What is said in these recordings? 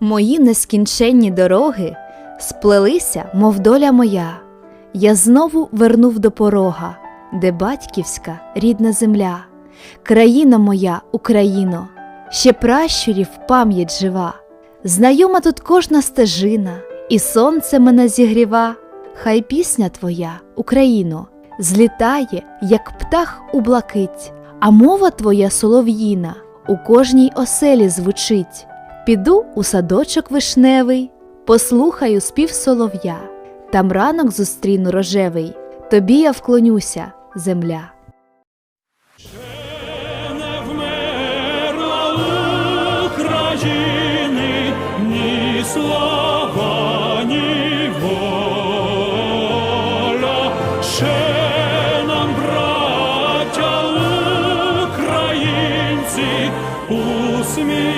Мої нескінченні дороги сплелися, мов доля моя. Я знову вернув до порога, де батьківська рідна земля, країна моя, Україно, ще пращурів пам'ять жива. Знайома тут кожна стежина, і сонце мене зігріва. Хай пісня твоя, Україно, злітає, як птах у блакить, а мова твоя солов'їна у кожній оселі звучить. Піду у садочок вишневий, послухаю спів солов'я, там ранок зустріну рожевий, тобі я вклонюся, земля. Слава, ні воля. Ще нам, браття українці, усміхнеться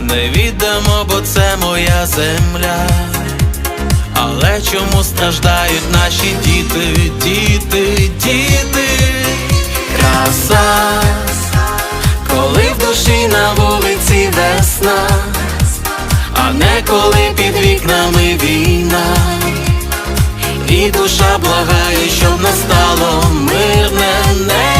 Не віддамо, бо це моя земля. Але чому страждають наші діти, діти, діти? Краса, коли в душі на вулиці весна, а не коли під вікнами війна. І душа благає, щоб настало мирне небо.